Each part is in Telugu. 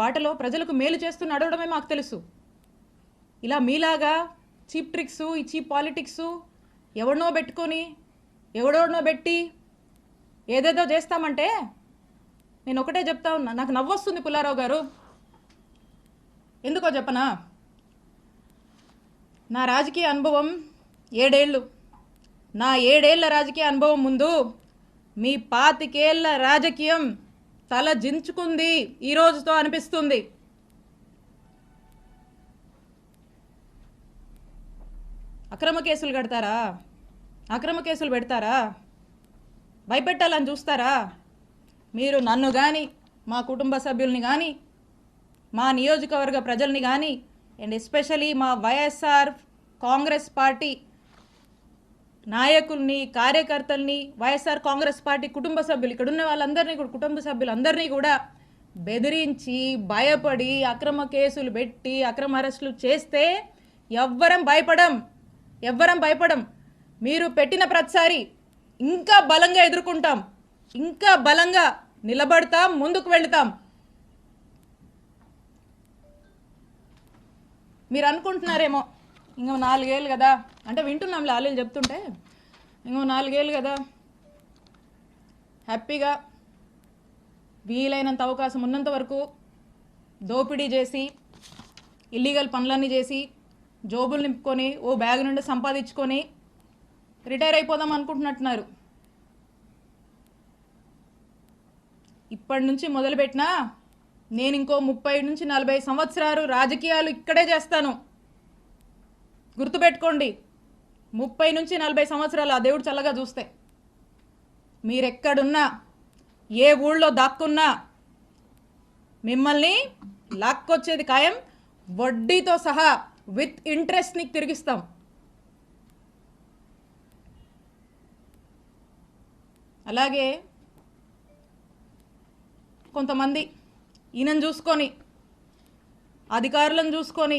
బాటలో ప్రజలకు మేలు చేస్తూ నడవడమే మాకు తెలుసు. ఇలా మీలాగా చీప్ ట్రిక్స్ ఈ చీప్ పాలిటిక్స్ ఎవడనో పెట్టుకొని ఎవడెవడనో పెట్టి ఏదేదో చేస్తామంటే నేను ఒకటే చెప్తా ఉన్నా. నాకు నవ్వొస్తుంది పుల్లారావు గారు. ఎందుకో చెప్పనా? నా రాజకీయ అనుభవం ఏడేళ్ళు. నా ఏడేళ్ళ రాజకీయ అనుభవం ముందు మీ పాతికేళ్ళ రాజకీయం తల జించుకుంది. ఈ రోజుతో అనిపిస్తుంది. అక్రమ కేసులు కడతారా? అక్రమ కేసులు పెడతారా? భయపెట్టాలని చూస్తారా? మీరు నన్ను కానీ మా కుటుంబ సభ్యుల్ని కానీ మా నియోజకవర్గ ప్రజల్ని కానీ అండ్ ఎస్పెషలీ మా వైఎస్ఆర్ కాంగ్రెస్ పార్టీ నాయకుల్ని కార్యకర్తల్ని వైఎస్ఆర్ కాంగ్రెస్ పార్టీ కుటుంబ సభ్యులు ఇక్కడ ఉన్న వాళ్ళందరినీ కూడా కుటుంబ సభ్యులందరినీ కూడా బెదిరించి భయపడి అక్రమ కేసులు పెట్టి అక్రమ అరెస్టులు చేస్తే ఎవ్వరం భయపడం ఎవ్వరం భయపడం. మీరు పెట్టిన ప్రతిసారి ఇంకా బలంగా ఎదుర్కొంటాం ఇంకా బలంగా నిలబడతాం ముందుకు వెళతాం. మీరు అనుకుంటున్నారేమో ఇంకో నాలుగేళ్ళు కదా. అంటే వింటున్నాం లాలీలు చెప్తుంటే. ఇంకో నాలుగేళ్ళు కదా. హ్యాపీగా వీలైనంత అవకాశం ఉన్నంత వరకు దోపిడీ చేసి ఇల్లీగల్ పనులన్నీ చేసి జోబులు నింపుకొని ఓ బ్యాగ్ నుండి సంపాదించుకొని రిటైర్ అయిపోదాం అనుకుంటున్నట్టున్నారు. ఇప్పటి నుంచి మొదలుపెట్టినా నేను ఇంకో ముప్పై నుంచి నలభై సంవత్సరాలు రాజకీయాలు ఇక్కడే చేస్తాను. గుర్తుపెట్టుకోండి. ముప్పై నుంచి నలభై సంవత్సరాలు ఆ దేవుడు చల్లగా చూస్తే. మీరెక్కడున్నా ఏ ఊళ్ళో దాక్కున్నా మిమ్మల్ని లాక్కొచ్చేది ఖాయం వడ్డీతో సహా విత్ ఇంట్రెస్ట్ నీకు తిరిగిస్తాం. అలాగే కొంతమంది ఈయనను చూసుకొని అధికారులను చూసుకొని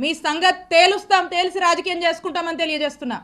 మీ సంగతి తేలుస్తాం తేల్చి రాజకీయం చేసుకుంటామని తెలియజేస్తున్నా.